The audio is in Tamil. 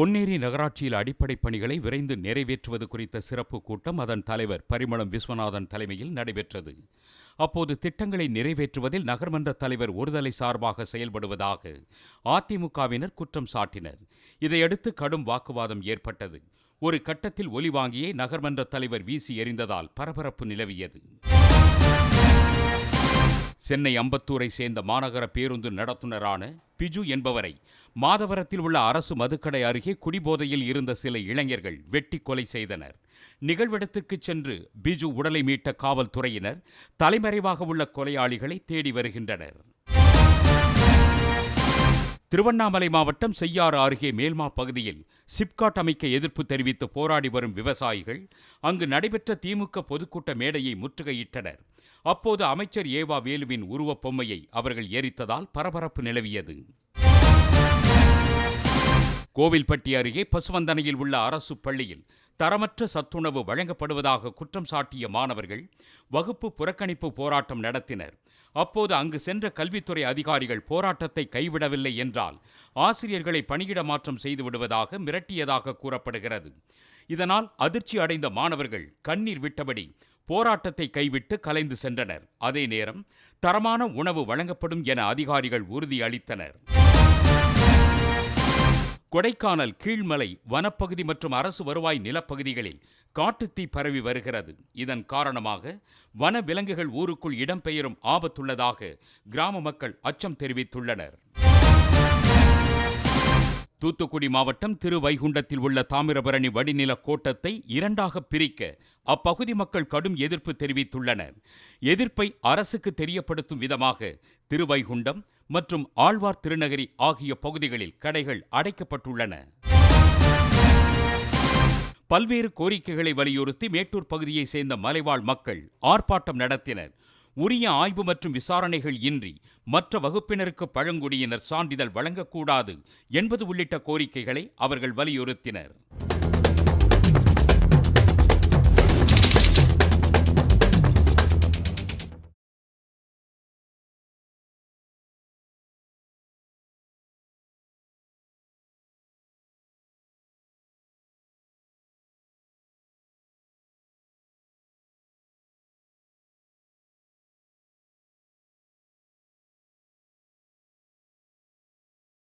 பொன்னேரி நகராட்சியில் அடிப்படை பணிகளை விரைந்து நிறைவேற்றுவது குறித்த சிறப்பு கூட்டம் அதன் தலைவர் பரிமளம் விஸ்வநாதன் தலைமையில் நடைபெற்றது. அப்போது திட்டங்களை நிறைவேற்றுவதில் நகர்மன்ற தலைவர் ஒருதலை சார்பாக செயல்படுவதாக அதிமுகவினர் குற்றம் சாட்டினர். இதையடுத்து கடும் வாக்குவாதம் ஏற்பட்டது. ஒரு கட்டத்தில் ஒலி வாங்கியே நகர்மன்ற தலைவர் வீசி எறிந்ததால் பரபரப்பு நிலவியது. சென்னை அம்பத்தூரை சேர்ந்த மாநகர பேருந்து நடத்துனரான பிஜு என்பவரை மாதவரத்தில் உள்ள அரசு மதுக்கடை அருகே குடிபோதையில் இருந்த சில இளைஞர்கள் வெட்டி கொலை செய்தனர். நிகழ்விடத்திற்கு சென்று பிஜு உடலை மீட்ட காவல்துறையினர் தலைமறைவாக உள்ள கொலையாளிகளை தேடி வருகின்றனர். திருவண்ணாமலை மாவட்டம் செய்யாறு அருகே மேல்மா பகுதியில் சிப்காட் அமைக்க எதிர்ப்பு தெரிவித்து போராடி வரும் விவசாயிகள் அங்கு நடைபெற்ற திமுக பொதுக்கூட்ட மேடையை முற்றுகையிட்டனர். அப்போது அமைச்சர் ஏவா வேலுவின் உருவப் பொம்மையை அவர்கள் எரித்ததால் பரபரப்பு நிலவியது. கோவில்பட்டி அருகே பசுவந்தனையில் உள்ள அரசு பள்ளியில் தரமற்ற சத்துணவு வழங்கப்படுவதாக குற்றம் சாட்டிய மாணவர்கள் வகுப்பு புறக்கணிப்பு போராட்டம் நடத்தினர். அப்போது அங்கு சென்ற கல்வித்துறை அதிகாரிகள் போராட்டத்தை கைவிடவில்லை என்றால் ஆசிரியர்களை பணியிட மாற்றம் செய்து விடுவதாக மிரட்டியதாக கூறப்படுகிறது. இதனால் அதிர்ச்சி அடைந்த மாணவர்கள் கண்ணீர் விட்டபடி போராட்டத்தை கைவிட்டு கலைந்து சென்றனர். அதே நேரம் தரமான உணவு வழங்கப்படும் என அதிகாரிகள் உறுதி அளித்தனர். கொடைக்கானல் கீழ்மலை வனப்பகுதி மற்றும் அரசு வருவாய் நிலப்பகுதிகளில் காட்டுத்தீ பரவி வருகிறது. இதன் காரணமாக வன விலங்குகள் ஊருக்குள் இடம்பெயரும் ஆபத்துள்ளதாக கிராம மக்கள் அச்சம் தெரிவித்துள்ளனர். தூத்துக்குடி மாவட்டம் திருவைகுண்டத்தில் உள்ள தாமிரபரணி வடிநில கோட்டத்தை இரண்டாக பிரிக்க அப்பகுதி மக்கள் கடும் எதிர்ப்பு தெரிவித்துள்ளனர். எதிர்ப்பை அரசுக்கு தெரியப்படுத்தும் விதமாக திருவைகுண்டம் மற்றும் ஆழ்வார் திருநகரி ஆகிய பகுதிகளில் கடைகள் அடைக்கப்பட்டுள்ளன. பல்வேறு கோரிக்கைகளை வலியுறுத்தி மேட்டூர் பகுதியைச் சேர்ந்த மலைவாழ் மக்கள் ஆர்ப்பாட்டம் நடத்தினர். உரிய ஆய்வு மற்றும் விசாரணைகள் இன்றி மற்ற வகுப்பினருக்கு பழங்குடியினர் சான்றிதழ் வழங்கக்கூடாது என்பது உள்ளிட்ட கோரிக்கைகளை அவர்கள் வலியுறுத்தினர்.